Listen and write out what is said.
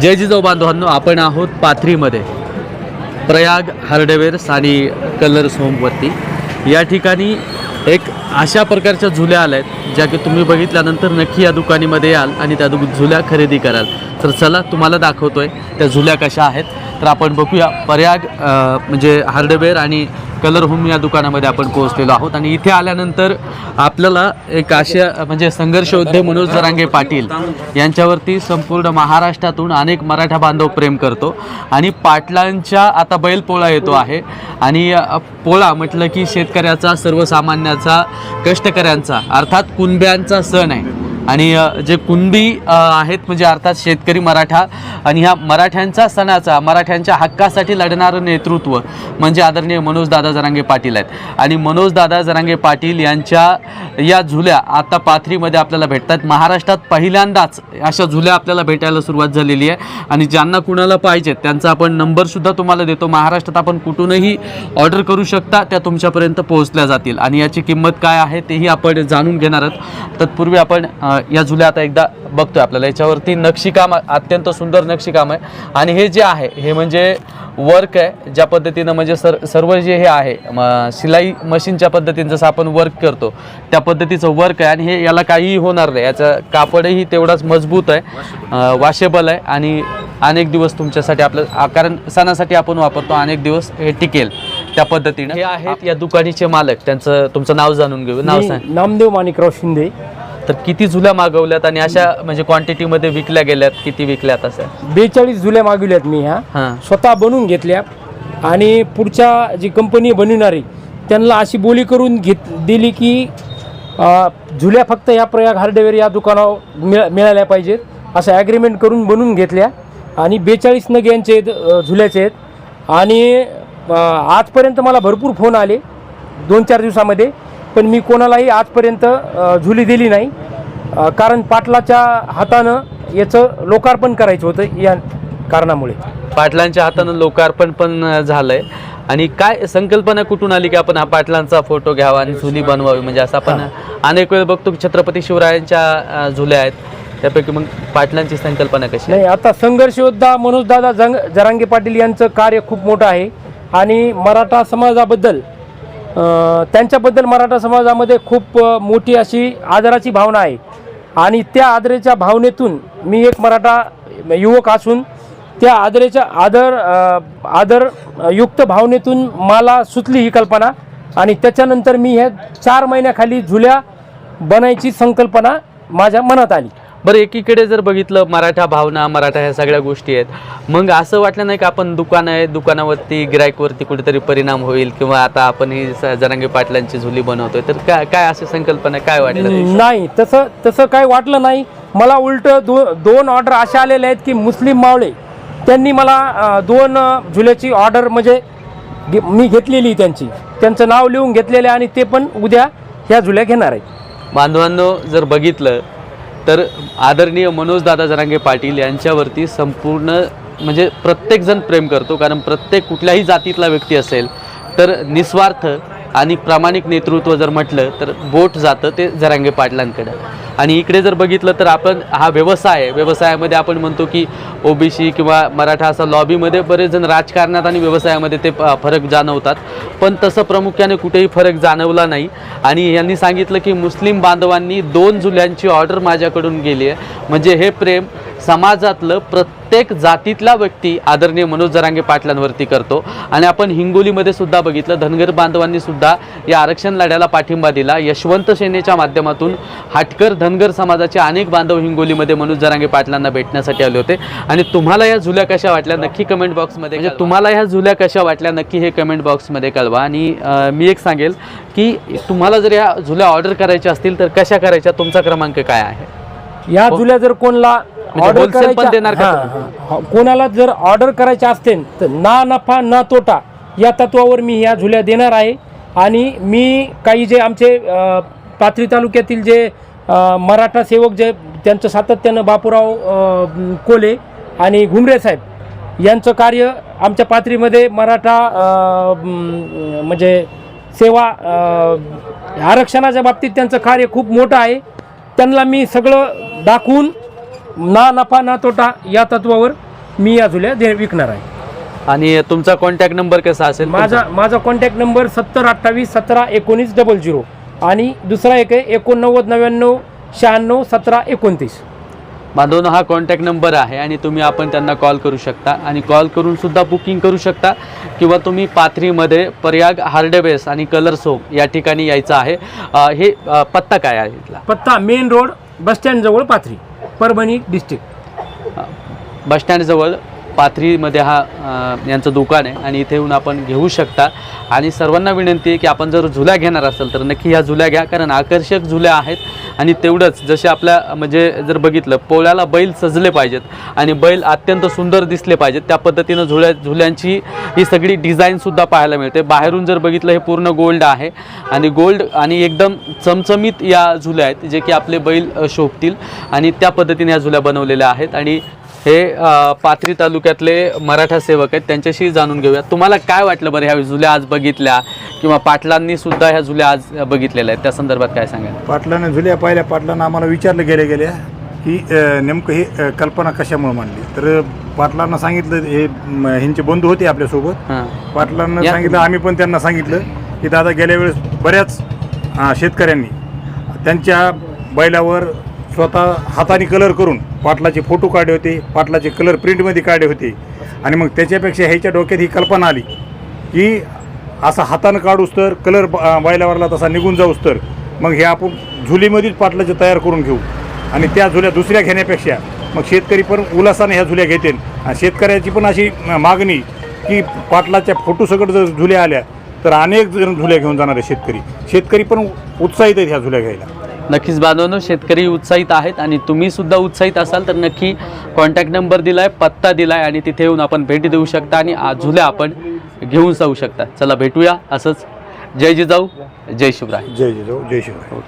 जय जिजाऊ बांधवांनो आपण आहोत पाथरीमध्ये. प्रयाग हार्डवेअर्स आणि कलर्स होमवरती या ठिकाणी एक अशा प्रकारच्या झुल्या आल्या आहेत ज्या की तुम्ही बघितल्यानंतर नक्की या दुकानीमध्ये याल आणि त्या दु झुल्या खरेदी कराल. तर चला तुम्हाला दाखवतो आहे त्या झुल्या कशा आहेत. तर आपण बघूया प्रयाग म्हणजे हार्डवेअर आणि कलर होम या दुकानामध्ये आपण पोहोचलेलो आहोत. आणि इथे आल्यानंतर आपल्याला एक अशा म्हणजे संघर्षयोद्धे मनोज जरांगे पाटील यांच्यावरती संपूर्ण महाराष्ट्रातून अनेक मराठा बांधव प्रेम करतो. आणि पाटलांच्या आता बैलपोळा येतो आहे. आणि पोळा म्हटलं की शेतकऱ्याचा सर्वसामान्याचा कष्टकऱ्यांचा अर्थात कुणब्यांचा सण आहे. आणि जे कुणबी आहेत म्हणजे अर्थात शेतकरी मराठा आणि ह्या मराठ्यांचा सणाचा मराठ्यांच्या हक्कासाठी लढणारं नेतृत्व म्हणजे आदरणीय मनोजदादा जरांगे पाटील आहेत. आणि मनोजदादा जरांगे पाटील यांच्या या झुल्या आता पाथरीमध्ये आपल्याला भेटतात. महाराष्ट्रात पहिल्यांदाच अशा झुल्या आपल्याला भेटायला सुरुवात झालेली आहे. आणि ज्यांना कुणाला पाहिजेत त्यांचा आपण नंबरसुद्धा तुम्हाला देतो. महाराष्ट्रात आपण कुठूनही ऑर्डर करू शकता त्या तुमच्यापर्यंत पोहोचल्या जातील. आणि याची किंमत काय आहे तेही आपण जाणून घेणार आहोत. तत्पूर्वी आपण या झुल्या आता एकदा बघतोय आपल्याला. याच्यावरती नक्षीकाम अत्यंत सुंदर नक्षीकाम आहे. आणि हे जे आहे हे म्हणजे वर्क आहे ज्या पद्धतीनं म्हणजे सर सर्व जे हे आहे म, शिलाई मशीनच्या पद्धतीनं जसं आपण वर्क करतो त्या पद्धतीचं वर्क आहे. आणि हे याला काहीही होणार नाही. याचं कापडही तेवढाच मजबूत आहे वॉशेबल आहे. आणि अनेक दिवस तुमच्यासाठी आपलं कारण सणासाठी आपण वापरतो अनेक दिवस हे टिकेल त्या पद्धतीनं. हे आहेत या दुकानीचे मालक. त्यांचं तुमचं नाव जाणून घेऊ. नाव सांग. नामदेव माणिकराव शिंदे. तर किती झुल्या मागवल्यात आणि अशा म्हणजे क्वांटिटीमध्ये विकल्या गेल्यात? किती विकल्यात असं बेचाळीस जुल्या मागविल्यात मी ह्या. हां. स्वतः बनवून घेतल्या. आणि पुढच्या जी कंपनी बनविणारी त्यांना अशी बोली करून घेत दिली की अ, झुल्या फक्त या प्रयाग हार्डवेअर या दुकानावर मिळ मिळाल्या पाहिजेत. असं ॲग्रीमेंट करून बनवून घेतल्या. आणि बेचाळीस नग यांचे आहेत, अ, झुल्याचे आहेत. आणि अ, आजपर्यंत मला भरपूर फोन आले. दोन चार दिवसामध्ये. पण मी कोणालाही आजपर्यंत झुली दिली नाही. कारण पाटलाच्या हातानं याचं लोकार्पण करायचं होतं या कारणामुळे. पाटलांच्या हातानं लोकार्पण पण झालंय. आणि काय संकल्पना कुठून आली की आपण हा पाटलांचा फोटो घ्यावा आणि झुली बनवावी? म्हणजे असं आपण अनेक वेळ बघतो की छत्रपती शिवरायांच्या झुल्या आहेत. त्यापैकी मग पाटलांची संकल्पना कशी? नाही आता संघर्ष योद्धा मनोजदादा जंग जरांगे पाटील यांचं कार्य खूप मोठं आहे. आणि मराठा समाजाबद्दल त्यांच्याबद्दल मराठा समाजामध्ये खूप मोठी अशी आदराची भावना आहे. आणि त्या आदरेच्या भावनेतून मी एक मराठा युवक असून त्या आदरेच्या आदर आदर युक्त भावनेतून मला सुचली ही कल्पना. आणि त्याच्यानंतर मी ह्या चार महिन्याखाली झुल्या बनायची संकल्पना माझ्या मनात आली. बरं एकीकडे जर बघितलं मराठा भावना मराठा ह्या सगळ्या गोष्टी आहेत. मग असं वाटलं नाही का आपण दुकान आहे दुकानावरती गिरायकवरती कुठेतरी परिणाम होईल किंवा आता आपण ही जरांगे पाटलांची झुली बनवतोय तर काय काय अशी संकल्पना काय वाटलं नाही तसं तसं काही वाटलं नाही. मला उलट दो दोन ऑर्डर अशा आलेल्या आहेत की मुस्लिम मावळे त्यांनी मला दोन झुल्याची ऑर्डर म्हणजे मी घेतलेली त्यांची. त्यांचं नाव लिहून घेतलेलं आहे आणि ते पण उद्या ह्या झुल्या घेणार आहेत. बांधवांनो जर बघितलं तर आदरणीय मनोजदादा जरांगे पाटील यांच्यावरती संपूर्ण म्हणजे प्रत्येकजण प्रेम करतो कारण प्रत्येक कुठल्याही जातीतला व्यक्ती असेल तर निस्वार्थ आणि प्रामाणिक नेतृत्व जर म्हटलं तर बोट जातं ते जरांगे पाटलांकडं. आणि इकडे जर बघितलं तर आपण हा व्यवसाय व्यवसायामध्ये आपण म्हणतो की ओबीसी किंवा मराठा असा लॉबीमध्ये बरेच जण राजकारणात आणि व्यवसायामध्ये ते फरक जाणवतात. पण तसं प्रामुख्याने कुठेही फरक जाणवला नाही. आणि यांनी सांगितलं की मुस्लिम बांधवांनी दोन जुल्यांची ऑर्डर माझ्याकडून गेली आहे. म्हणजे हे प्रेम समाजातलं प्रत्येक जातीतला व्यक्ती आदरणीय मनोज जरांगे पाटलांवरती करतो. आणि आपण हिंगोलीमध्ये सुद्धा बघितलं धनगर बांधवांनी सुद्धा या आरक्षण लढ्याला पाठिंबा दिला. यशवंत सेनेच्या माध्यमातून हाटकर धनगर समाजाचे अनेक बांधव हिंगोलीमध्ये मनोज जरांगे पाटलांना भेटण्यासाठी आले होते. आणि तुम्हाला या झुल्या कशा वाटल्या? नक्की कमेंट बॉक्समध्ये म्हणजे तुम्हाला ह्या झुल्या कशा वाटल्या? नक्की हे कमेंट बॉक्समध्ये कळवा. आणि मी एक सांगेल की तुम्हाला जर या झुल्या ऑर्डर करायच्या असतील तर कशा करायच्या? तुमचा क्रमांक काय आहे? या झुल्या जर कोणला ऑर्डर करायच्या देणार का हां? हां. कोणाला जर ऑर्डर करायच्या असतील तर ना नफा ना तोटा या तत्वावर मी ह्या झुल्या देणार आहे. आणि मी काही जे आमचे पाथरी तालुक्यातील जे मराठा सेवक जे त्यांचं सातत्यानं बापूराव कोले आणि घुमरे साहेब यांचं कार्य आमच्या पाथरीमध्ये मराठा म्हणजे सेवा आरक्षणाच्या बाबतीत त्यांचं कार्य खूप मोठं आहे. त्यांना मी सगळं दाखवून ना नफा ना तोटा या तत्वावर मी या झुल्या दे विकणार आहे. आणि तुमचा कॉन्टॅक्ट नंबर कसा असेल माझा माझा कॉन्टॅक्ट नंबर सत्तर अठ्ठावीस सतरा एकोणीस डबल झिरो आणि दुसरा एक आहे एकोणनव्वद नव्याण्णव शहाण्णव सतरा एकोणतीस. बांधवनो हा कॉन्टॅक्ट नंबर आहे आणि तुम्ही आपण त्यांना कॉल करू शकता. आणि कॉल करून सुद्धा बुकिंग करू शकता. किंवा तुम्ही पाथरीमध्ये प्रयाग हार्डवेस आणि कलर सोप या ठिकाणी यायचं आहे. अ, हे अ, पत्ता काय आहे इथला? पत्ता मेन रोड बसस्टँड जवळ पाथरी परभणी डिस्ट्रिक्ट बसस्टँडजवळ पाथरीमध्ये हा यांचं दुकान आहे आणि इथे येऊन आपण घेऊ शकता. आणि सर्वांना विनंती आहे की आपण जर झुल्या घेणार असेल तर नक्की ह्या झुल्या घ्या कारण आकर्षक झुल्या आहेत. आणि तेवढंच जसे आपल्या म्हणजे जर बघितलं पोळ्याला बैल सजले पाहिजेत आणि बैल अत्यंत सुंदर दिसले पाहिजेत. त्या पद्धतीनं झुल्या झुल्यांची ही सगळी डिझाईनसुद्धा पाहायला मिळते. बाहेरून जर बघितलं हे पूर्ण गोल्ड आहे. आणि गोल्ड आणि एकदम चमचमीत या झुल्या आहेत जे की आपले बैल शोभतील. आणि त्या पद्धतीने या झुल्या बनवलेल्या आहेत. आणि हे पाथरी तालुक्यातले मराठा सेवक आहेत त्यांच्याशी जाणून घेऊया. तुम्हाला काय वाटलं बरं ह्या झुल्या आज बघितल्या किंवा पाटलांनी सुद्धा ह्या झुल्या आज बघितलेल्या आहेत? त्या संदर्भात काय सांगाल? पाटलाने झुल्या पाहिल्या पाटलानं आम्हाला विचारलं गेल्या गेल्या की नेमकं हे कल्पना कशामुळे मांडली? तर पाटलांना सांगितलं हे ह्यांचे बंधू होते आपल्यासोबत. हां. पाटलांना सांगितलं आम्ही पण त्यांना सांगितलं की दादा गेल्या वेळेस बऱ्याच शेतकऱ्यांनी त्यांच्या बैलावर स्वतः हाताने कलर करून पाटलाचे फोटो काढले होते पाटलाचे कलर प्रिंटमध्ये काढले होते. आणि मग त्याच्यापेक्षा ह्याच्या डोक्यात ही कल्पना आली की असा हातानं काढूस तर कलर बायलावरला बैलावरला तसा निघून जाऊस तर मग हे आपण झुलीमध्येच पाटलाचे तयार करून घेऊ. आणि त्या झुल्या दुसऱ्या घेण्यापेक्षा मग शेतकरी पण उल्हासाने ह्या झुल्या घेतील आणि शेतकऱ्याची पण अशी मागणी की पाटलाच्या फोटोसकट जर झुल्या आल्या तर अनेक जण झुल्या घेऊन जाणार आहे शेतकरी. शेतकरी पण उत्साहित आहेत ह्या झुल्या घ्यायला. नक्कीच बांधवांनो शेतकरी उत्साहित आहेत आणि तुम्ही सुद्धा उत्साहित असाल तर नक्की कॉन्टॅक्ट नंबर दिलाय पत्ता दिलाय आणि तिथे येऊन आपण भेटी देऊ शकता आणि आ- झुल्या आपण घेऊन जाऊ शकता. चला भेटूया असंच. जय जिजाऊ जय शिवराय. जय जय जाऊ जय शिवराय.